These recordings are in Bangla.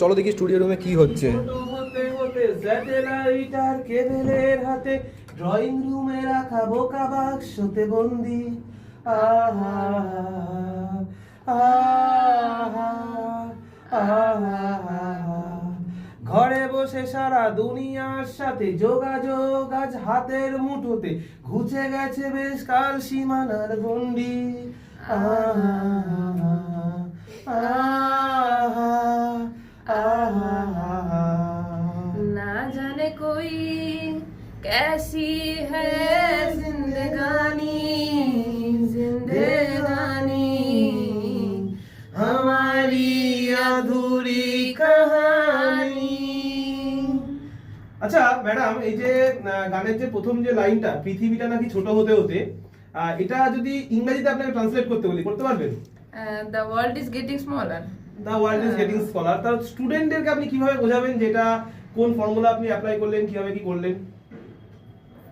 চলো দেখি স্টুডিও রুমে কি হচ্ছে। হতে ড্রয়িং রুমে রাখা বন্দি। আহা আহা আহা ঘরে বসে সারা দুনিয়ার সাথে যোগাযোগ, আজ হাতের মুঠোতে ঘুচে গেছে বেশ কাল সীমানার গন্ডি আহা আহা। ना जाने कोई कैसी है जिंदगानी जिंदगानी हमारी अधूरी कहानी আচ্ছা ম্যাডাম এই যে আহ, গানের যে প্রথম যে লাইনটা পৃথিবীটা নাকি ছোট হতে হতে আহ, এটা যদি ইংরেজিতে আপনাকে ট্রান্সলেট করতে বলি করতে পারবেন Uh, the world is getting smaller the world is getting scholar তার স্টুডেন্টদেরকে আপনি কীভাবে বোঝাবেন যে এটা কোন ফর্মুলা আপনি অ্যাপ্লাই করলেন কীভাবে কি করলেন?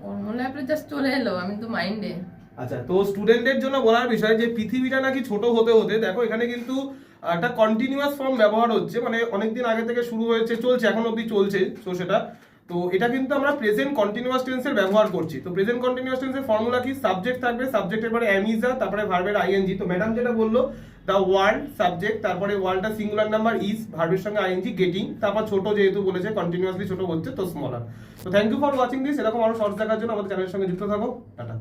ফর্মুলা আপনি জাস্ট চলে এলো আমি তো মাইন্ডে আচ্ছা তো স্টুডেন্টদের জন্য বলার বিষয় যে পৃথিবীটা নাকি ছোট হতে হতে দেখো এখানে কিন্তু একটা কন্টিনিউয়াস ফর্ম ব্যবহার হচ্ছে মানে অনেকদিন আগে থেকে শুরু হয়েছে চলছে এখন অবধি চলছে তো সেটা। তো এটা কিন্তু আমরা প্রেজেন্ট কন্টিনিউয়াস টেন্সের ব্যবহার করছি। তো প্রেজেন্ট কন্টিনিউয়াস টেন্সের ফর্মুলা কি? সাবজেক্ট থাকবে সাবজেক্টের পরে অ্যামিজা তারপরে ভার্বের আইএনজি তো ম্যাডাম যেটা বলল দ্য ওয়ার্ল্ড সাবজেক্ট তারপরে ওয়ার্ল্ডটা সিঙ্গুলার নাম্বার ইজ ভার্বের সঙ্গে আইএনজি গেটিং তারপর ছোট যেহেতু বলেছে কন্টিনিউয়াসলি ছোট হচ্ছে, তো স্মলার তো thank you for watching this এরকম আরও শর্টস দেখার জন্য আমাদের চ্যানেলের সঙ্গে যুক্ত থাকো, টাটা।